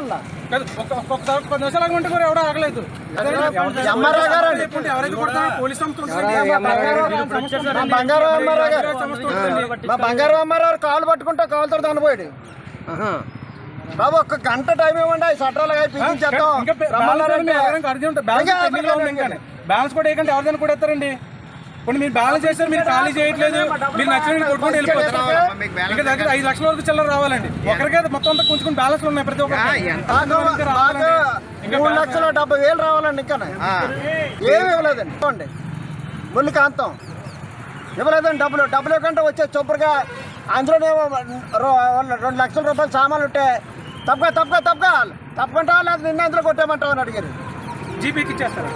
రావాలా ఒక్కొక్కసారి పది నిమిషాలు ఆగమంటే కూడా ఎవడో ఆగలేదు. గారు అండి. ఎవరైతే కొడతారో పోలీస్ బంగారు- గారు. మా బంగారు అమ్మారావు కాలు పట్టుకుంటే కాలుతో చనిపోయాడు బాబు ఒక్క గంట టైం ఇవ్వండి సట్రాలు పిలిపించేద్దాం. బ్యాలెన్స్ కూడా వేయకండి ఎవరిదైనా కూడా ఎత్తారండి? కొన్ని మీరు బ్యాలెన్స్ చేస్తారు మీరు ఖాళీ చేయట్లేదు. మీరు నచ్చిన కొట్టుకుంటూ వెళ్ళిపోతారు. ఇంకా దగ్గర ఐదు లక్షల వరకు చిల్లర రావాలండి. ఒకరికే మొత్తం అంతా కొంచెం బ్యాలెన్స్ ఉన్నాయి ప్రతి మాకు మూడు లక్షల డెబ్బై వేలు రావాలండి ఇంకా ఏమి ఇవ్వలేదండి. చూడండి ముళ్ళు కాంతం. ఇవ్వలేదండి డబ్బులు. డబ్బులు ఇవ్వకుండా వచ్చే చొప్పుడుగా అందులోనేమో రో- రెండు లక్షల రూపాయలు సామాన్లు ఉంటే తప్పగా తప్పగా తప్పగా తప్పకుండా లేదా నిన్న అందులో కొట్టేయమంటావు అని అడిగారు. జీపీకి ఇచ్చేస్తారు?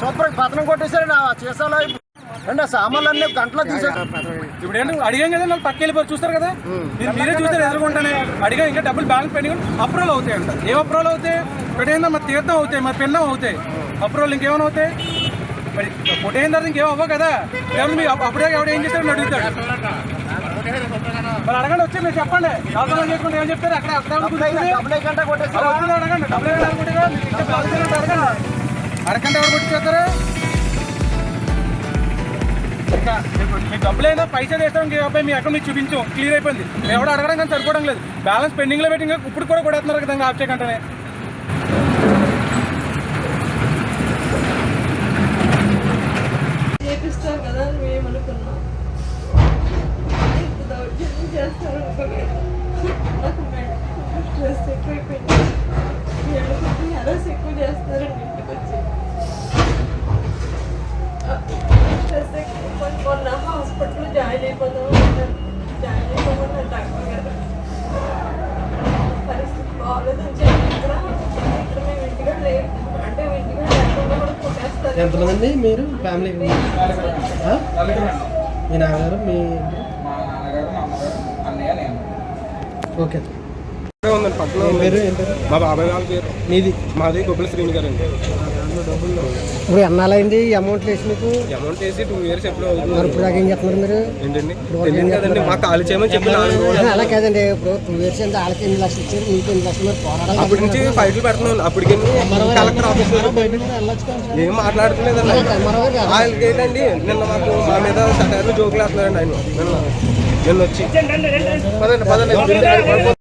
చొప్పుడుకి పతనం కొట్టేసారు నా చేసాలో అంటే సామాన్లు అన్ని గంటలో తీసేసారు ఇప్పుడు ఏంటి? అడిగాం కదా వాళ్ళు పక్క వెళ్ళిపోయి చూస్తారు కదా? మీరు మీరే చూస్తారు ఎదుర్కొంటానే అడిగా ఇంకా డబ్బులు బ్యాలెన్స్ పెండింగ్ అప్రూవల్ అవుతాయి అంట. ఏం అప్రూవల్ అవుతాయి? ఏందో మరి తీర్థం అవుతాయి మరి పెన్నం అవుతాయి. అప్రూవల్ ఇంకేమైనా అవుతాయి? మరి ఫోటో అయిన తర్వాత ఇంకేం అవ్వవు కదా? మీరు అప్- అప్పుడే ఎవడు ఏం చేస్తారని అడుగుతాడు. మరి అడగండి వచ్చి మీరు చెప్పండి. అవసరం చేసుకుంటే ఏం చెప్తారు? అక్కడ అక్కడ కూర్చుంది? డబ్బులు అడగండి డబ్బులు? మీకు అడగండి. అరకంట ఎవరు కొట్టించేస్తారు ఇంకా మీకు- మీకు డబ్బులు అయినా పైసా చేస్తాం అబ్బాయి మీ అకౌంట్ మీకు చూపించాం. క్లియర్ అయిపోయింది. మేము అడగడం కానీ సరిపోవడం లేదు. బ్యాలెన్స్ పెండింగ్లో పెట్టి ఇప్పుడు కూడా కొడుతున్నారు కదా ఇంకా ఆఫ్ చేయకంటే చేపిస్తాం కదా అని మేము అనుకున్నాం. దౌర్జన్యం చేస్తారు అనుకోలేదు. నాకు స్ట్రెస్ ఎక్కువైపోయింది. హెరస్ ఎక్కువ చేస్తారండి ఇంటికి వచ్చి పరిస్థితి బాగాలేదని చెప్పి ఇక్కడ ఇక్కడ మేము ఇంటిగా లేదు అంటే ఇంటిగా లేకుండా కూడా కొట్టేస్తారు ఎంతమంది మీరు ఫ్యామిలీ? మీ నాన్నగారు మీ ఓకే. ఉందండి పక్కన మీ. పేరు బాబాయ్ వాళ్ళ పేరు. మీది మాది గొప్పల శ్రీని గారు అండి ఇప్పుడు ఎన్నాళ్ళైంది ఈ అమౌంట్ వేసి మీకు? అమౌంట్ వేసి టూ ఇయర్స్ ఎప్పుడు మరి ఇప్పుడు ఏం చెప్తున్నారు మీరు? ఏంటండి? తెలియదు కదండి? మా చేయమని చెప్పి అలా కాదండి ఇప్పుడు టూ ఇయర్స్ అంటే వాళ్ళకి ఎన్ని లక్షలు ఇచ్చారు? మీకు ఎన్ని లక్షలు మరి పోరాడాలి అప్పటి నుంచి ఫైట్లు పెడుతున్నాను అప్పటికి కలెక్టర్ ఆఫీస్. ఏం. వాళ్ళకి ఏంటండి నిన్న మాకు మా మీద సటార్లు జోకులు వేస్తున్నారండి ఆయన. నిన్న నిన్న వచ్చి. పదండి పదండి.